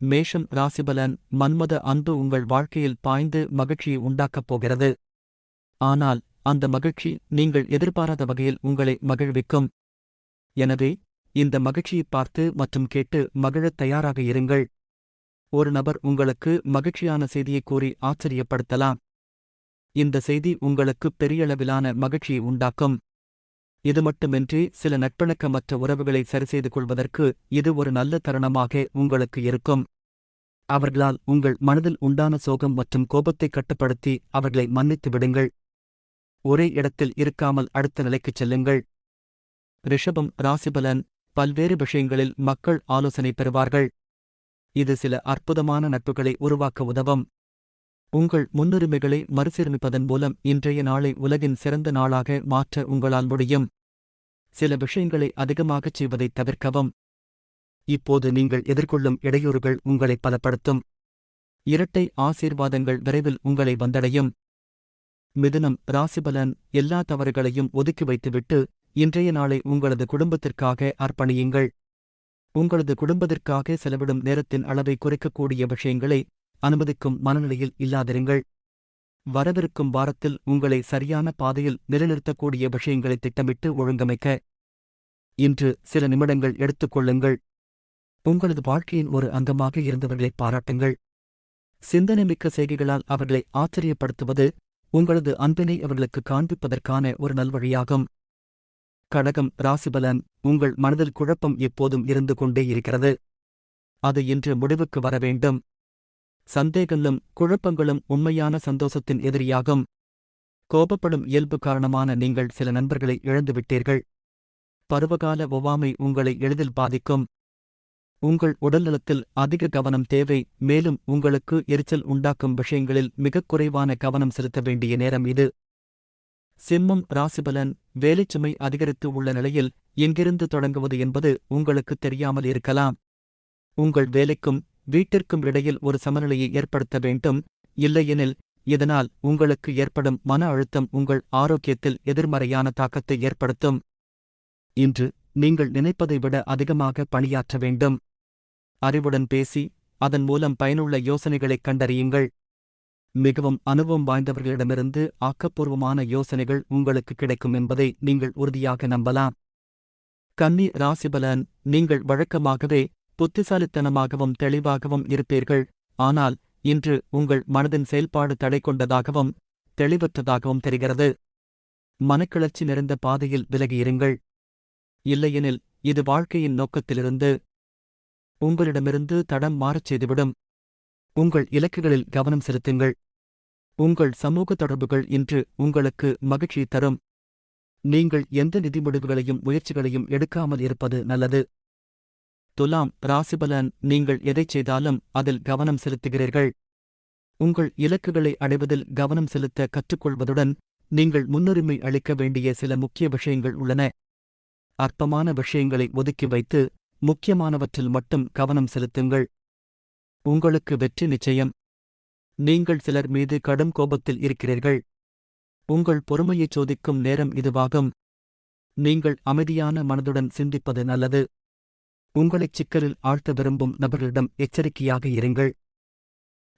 மேஷம் ராசிபலன் மன்மத அன்பு உங்கள் வாழ்க்கையில் பாய்ந்து மகிழ்ச்சியை உண்டாக்கப் போகிறது. ஆனால் அந்த மகிழ்ச்சி நீங்கள் எதிர்பாராத வகையில் உங்களை மகிழ்விக்கும். எனவே இந்த மகிழ்ச்சியைப் பார்த்து மற்றும் கேட்டு மகிழத் தயாராக இருங்கள். ஒரு நபர் உங்களுக்கு மகிழ்ச்சியான செய்தியை கூறி ஆச்சரியப்படுத்தலாம். இந்த செய்தி உங்களுக்கு பெரியளவிலான மகிழ்ச்சியை உண்டாக்கும். இது மட்டுமின்றி சில நட்பிணக்கமற்ற உறவுகளை சரிசெய்து கொள்வதற்கு இது ஒரு நல்ல தருணமாக உங்களுக்கு இருக்கும். அவர்களால் உங்கள் மனதில் உண்டான சோகம் மற்றும் கோபத்தை கட்டுப்படுத்தி அவர்களை மன்னித்து விடுங்கள். ஒரே இடத்தில் இருக்காமல் அடுத்த நிலைக்குச் செல்லுங்கள். ரிஷபம் ராசிபலன் பல்வேறு விஷயங்களில் மக்கள் ஆலோசனை பெறுவார்கள். இது சில அற்புதமான நட்புகளை உருவாக்க உதவும். உங்கள் முன்னுரிமைகளை மறுசீரமைப்பதன் மூலம் இன்றைய நாளை உலகின் சிறந்த நாளாக மாற்ற உங்களால் முடியும். சில விஷயங்களை அதிகமாகச் செய்வதைத் தவிர்க்கவும். இப்போது நீங்கள் எதிர்கொள்ளும் இடையூறுகள் உங்களை பலப்படுத்தும். இரட்டை ஆசீர்வாதங்கள் விரைவில் உங்களை வந்தடையும். மிதுனம் ராசிபலன் எல்லா தவறுகளையும் ஒதுக்கி வைத்துவிட்டு இன்றைய நாளை உங்களது குடும்பத்திற்காக அர்ப்பணியுங்கள். உங்களது குடும்பத்திற்காக செலவிடும் நேரத்தின் அளவை குறைக்கக்கூடிய விஷயங்களை அனுமதிக்கும் மனநிலையில் இல்லாதிருங்கள். வரவிருக்கும் வாரத்தில் உங்களை சரியான பாதையில் நிலைநிறுத்தக்கூடிய விஷயங்களை திட்டமிட்டு ஒழுங்கமைக்க இன்று சில நிமிடங்கள் எடுத்துக்கொள்ளுங்கள் உங்களது வாழ்க்கையின் ஒரு அங்கமாக இருந்தவர்களை பாராட்டுங்கள். சிந்தனைமிக்க செய்கைகளால் அவர்களை ஆச்சரியப்படுத்துவது உங்களது அன்பினை அவர்களுக்கு காண்பிப்பதற்கான ஒரு நல்வழியாகும் கடகம் ராசிபலன் உங்கள் மனதில் குழப்பம் எப்போதும் இருந்து கொண்டே இருக்கிறது. அது இன்று முடிவுக்கு வர வேண்டும். சந்தேகங்களும் குழப்பங்களும் உண்மையான சந்தோஷத்தின் எதிரியாகும். கோபப்படும் இயல்பு காரணமான நீங்கள் சில நண்பர்களை இழந்துவிட்டீர்கள். பருவகால ஒவ்வாமை உங்களை எளிதில் பாதிக்கும். உங்கள் உடல்நலத்தில் அதிக கவனம் தேவை மேலும் உங்களுக்கு எரிச்சல் உண்டாக்கும் விஷயங்களில் மிகக் குறைவான கவனம் செலுத்த வேண்டிய நேரம் இது. சிம்மம் ராசிபலன் வேலைச்சுமை அதிகரித்து உள்ள நிலையில் எங்கிருந்து தொடங்குவது என்பது உங்களுக்கு தெரியாமல் இருக்கலாம். உங்கள் வேலைக்கும் வீட்டிற்கும் இடையில் ஒரு சமநிலையை ஏற்படுத்த வேண்டும். இல்லையெனில் இதனால் உங்களுக்கு ஏற்படும் மன அழுத்தம் உங்கள் ஆரோக்கியத்தில் எதிர்மறையான தாக்கத்தை ஏற்படுத்தும். இன்று நீங்கள் நினைப்பதை விட அதிகமாக பணியாற்ற வேண்டும். அறிவுடன் பேசி அதன் மூலம் பயனுள்ள யோசனைகளைக் கண்டறியுங்கள். மிகவும் அனுபவம் வாய்ந்தவர்களிடமிருந்து ஆக்கப்பூர்வமான யோசனைகள் உங்களுக்கு கிடைக்கும் என்பதை நீங்கள் உறுதியாக நம்பலாம். கன்னி ராசிபலன் நீங்கள் வழக்கமாகவே புத்திசாலித்தனமாகவும் தெளிவாகவும் இருப்பீர்கள். ஆனால் இன்று உங்கள் மனதின் செயல்பாடு தடை கொண்டதாகவும் தெளிவற்றதாகவும் தெரிகிறது. மனக்கிளர்ச்சி நிறைந்த பாதையில் விலகியிருங்கள். இல்லையெனில் இது வாழ்க்கையின் நோக்கத்திலிருந்து உங்களிடமிருந்து தடம் மாறச் செய்துவிடும். உங்கள் இலக்குகளில் கவனம் செலுத்துங்கள். உங்கள் சமூக தொடர்புகள் இன்று உங்களுக்கு மகிழ்ச்சி தரும். நீங்கள் எந்த நிதி முடிவுகளையும் முயற்சிகளையும் எடுக்காமல் இருப்பது நல்லது. துலாம் ராசிபலன் நீங்கள் எதைச் செய்தாலும் அதில் கவனம் செலுத்துகிறீர்கள். உங்கள் இலக்குகளை அடைவதில் கவனம் செலுத்த கற்றுக்கொள்வதுடன் நீங்கள் முன்னுரிமை அளிக்க வேண்டிய சில முக்கிய விஷயங்கள் உள்ளன. அற்பமான விஷயங்களை ஒதுக்கி வைத்து முக்கியமானவற்றில் மட்டும் கவனம் செலுத்துங்கள். உங்களுக்கு வெற்றி நிச்சயம். நீங்கள் சிலர் மீது கடும் கோபத்தில் இருக்கிறீர்கள். உங்கள் பொறுமையைச் சோதிக்கும் நேரம் இதுவாகும். நீங்கள் அமைதியான மனதுடன் சிந்திப்பது நல்லது. உங்களைச் சிக்கலில் ஆழ்த்த விரும்பும் நபர்களிடம் எச்சரிக்கையாக இருங்கள்.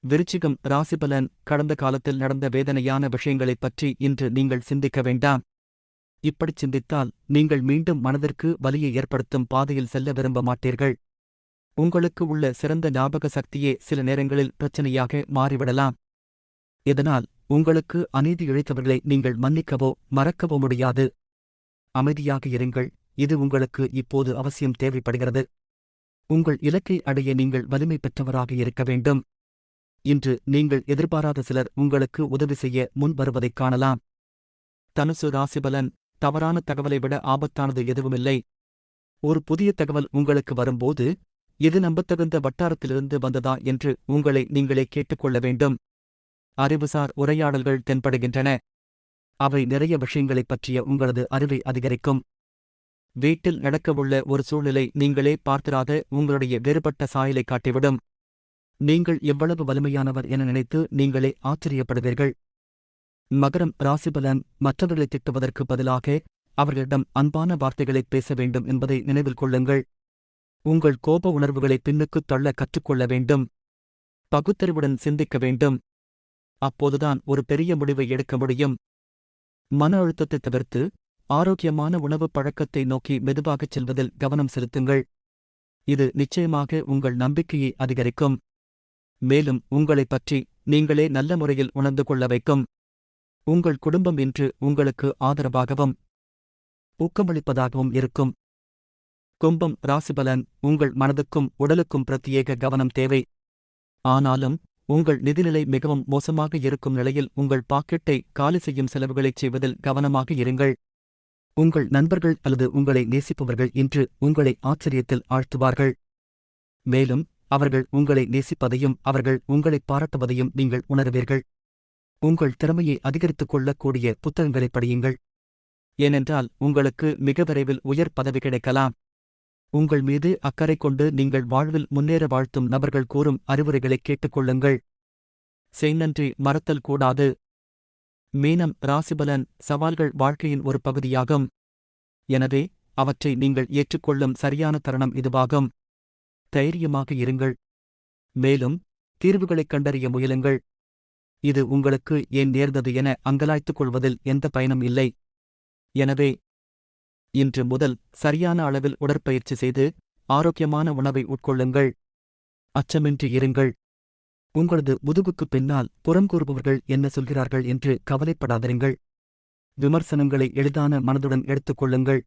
விருச்சிகம் ராசிபலன் கடந்த காலத்தில் நடந்த வேதனையான விஷயங்களைப் பற்றி இன்று நீங்கள் சிந்திக்க வேண்டாம். இப்படிச் சிந்தித்தால் நீங்கள் மீண்டும் மனதிற்கு வலியை ஏற்படுத்தும் பாதையில் செல்ல விரும்ப மாட்டீர்கள். உங்களுக்கு உள்ள சிறந்த ஞாபக சக்தியே சில நேரங்களில் பிரச்சனையாக மாறிவிடலாம். இதனால் உங்களுக்கு அநீதி இழைத்தவர்களை நீங்கள் மன்னிக்கவோ மறக்கவோ முடியாது. அமைதியாக இருங்கள். இது உங்களுக்கு இப்போது அவசியம் தேவைப்படுகிறது. உங்கள் இலக்கை அடைய நீங்கள் வலிமை பெற்றவராக இருக்க வேண்டும். இன்று நீங்கள் எதிர்பாராத சிலர் உங்களுக்கு உதவி செய்ய முன் வருவதைக் காணலாம். தனுசு ராசிபலன் தவறான தகவலை விட ஆபத்தானது எதுவுமில்லை. ஒரு புதிய தகவல் உங்களுக்கு வரும்போது இது நம்பத்தகுந்த வட்டாரத்திலிருந்து வந்ததா என்று உங்களை நீங்களே கேட்டுக்கொள்ள வேண்டும். அறிவுசார் உரையாடல்கள் தென்படுகின்றன. அவை நிறைய விஷயங்களைப் பற்றிய உங்களது அறிவை அதிகரிக்கும். வீட்டில் நடக்கவுள்ள ஒரு சூழ்நிலை நீங்களே பார்த்திராத உங்களுடைய வேறுபட்ட சாயலை காட்டிவிடும். நீங்கள் எவ்வளவு வலிமையானவர் என நினைத்து நீங்களே ஆச்சரியப்படுவீர்கள். மகரம் ராசிபலன் மற்றவர்களை திட்டுவதற்கு பதிலாக அவர்களிடம் அன்பான வார்த்தைகளைப் பேச வேண்டும் என்பதை நினைவில் கொள்ளுங்கள். உங்கள் கோப உணர்வுகளை பின்னுக்குத் தள்ள கற்றுக்கொள்ள வேண்டும். பகுத்தறிவுடன் சிந்திக்க வேண்டும். அப்போதுதான் ஒரு பெரிய முடிவை எடுக்க முடியும். மன அழுத்தத்தை தவிர்த்து ஆரோக்கியமான உணவு பழக்கத்தை நோக்கி மெதுவாகச் செல்வதில் கவனம் செலுத்துங்கள். இது நிச்சயமாக உங்கள் நம்பிக்கையை அதிகரிக்கும். மேலும் உங்களைப் பற்றி நீங்களே நல்ல முறையில் உணர்ந்து கொள்ள வைக்கும். உங்கள் குடும்பம் இன்று உங்களுக்கு ஆதரவாகவும் ஊக்கமளிப்பதாகவும் இருக்கும். கும்பம் ராசிபலன் உங்கள் மனதுக்கும் உடலுக்கும் பிரத்யேக கவனம் தேவை. ஆனாலும் உங்கள் நிதிநிலை மிகவும் மோசமாக இருக்கும் நிலையில் உங்கள் பாக்கெட்டை காலி செய்யும் செலவுகளைச் செய்வதில் கவனமாக இருங்கள். உங்கள் நண்பர்கள் அல்லது உங்களை நேசிப்பவர்கள் இன்று உங்களை ஆச்சரியத்தில் ஆழ்த்துவார்கள். மேலும் அவர்கள் உங்களை நேசிப்பதையும் அவர்கள் உங்களை பாராட்டுவதையும் நீங்கள் உணருவீர்கள். உங்கள் திறமையை அதிகரித்துக் கொள்ளக்கூடிய புத்தகங்களைப் படியுங்கள். ஏனென்றால் உங்களுக்கு மிக விரைவில் உயர் பதவி கிடைக்கலாம். உங்கள் மீது அக்கறை கொண்டு நீங்கள் வாழ்வில் முன்னேற வாழ்த்தும் நபர்கள் கூறும் அறிவுரைகளைக் கேட்டுக்கொள்ளுங்கள் செய்நன்றி மறத்தல் கூடாது. மீனம் ராசிபலன் சவால்கள் வாழ்க்கையின் ஒரு பகுதியாகும். எனவே அவற்றை நீங்கள் ஏற்றுக்கொள்ளும் சரியான தருணம் இதுவாகும். தைரியமாக இருங்கள். மேலும் தீர்வுகளைக் கண்டறிய முயலுங்கள். இது உங்களுக்கு ஏன் நேர்ந்தது என அங்கலாய்த்துக் கொள்வதில் எந்த பயனும் இல்லை. எனவே இன்று முதல் சரியான அளவில் உடற்பயிற்சி செய்து ஆரோக்கியமான உணவை உட்கொள்ளுங்கள். அச்சமின்றி இருங்கள். உங்களது முதுகுக்குப் பின்னால் புறம் கூறுபவர்கள் என்ன சொல்கிறார்கள் என்று கவலைப்படாதிருங்கள். விமர்சனங்களை எளிதான மனதுடன் எடுத்துக்கொள்ளுங்கள்